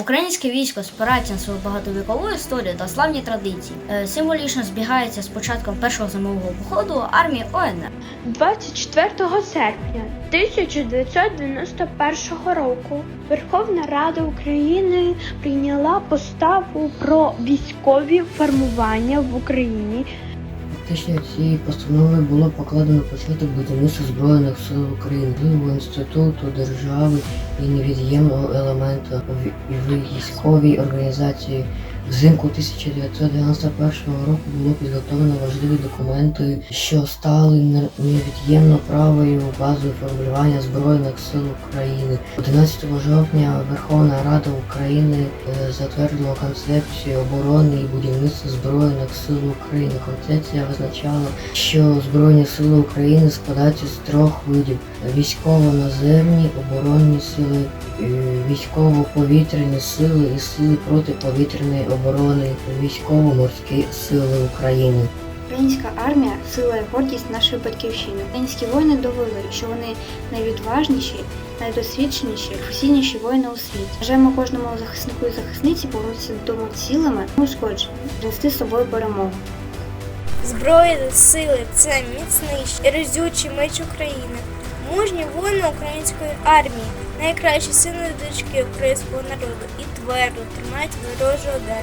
Українське військо спирається на свою багатовікову історію та славні традиції. Е, Символічно збігається з початком першого зимового походу армії ОНР. 24 серпня 1991 року Верховна Рада України прийняла поставу про військові формування в Україні. Фактично цієї постанови було покладено початок будівництва Збройних сил України, Був інституту держави і невід'ємного елементу в військовій організації. Взимку 1991 року було підготовлено важливі документи, що стали невід'ємно правою базою формулювання Збройних сил України. 11 жовтня Верховна Рада України е, затвердила концепцію оборони і будівництва Збройних сил України. Концепція визначала, що Збройні сили України складаються з трьох видів: військово-наземні, оборонні сили, е, військово-повітряні сили і сили протиповітряної оборони, військово-морські сили України. Українська армія сила і гордість нашої батьківщини. Українські воїни довели, що вони найвідважніші, найдосвідченіші, професійніші воїни у світі. Бажаємо кожному захиснику і захисниці повернутися додому цілими, неушкодженими, принести з собою перемогу. Збройні сили це міцний і резючий меч України, мужні воїни української армії, найкращі сини і дочки українського народу. І твердо тримають ворожий удар.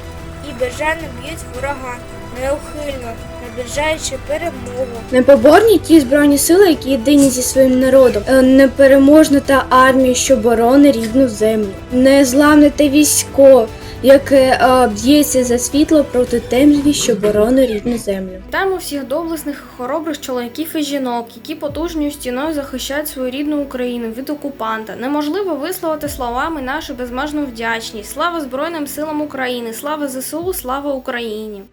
І бажано б'ють ворога неухильно, наближаючи перемогу. Непоборні ті збройні сили, які єдині зі своїм народом, Е, непереможна та армія, що боронить рідну землю, незламне те військо, яке е, б'ється за світло проти темряві, що борони рідну землю. Вітаємо всіх доблесних хоробрих чоловіків і жінок, які потужною стіною захищають свою рідну Україну від окупанта. Неможливо висловити словами нашу безмежну вдячність. Слава Збройним силам України! Слава ЗСУ! Слава Україні!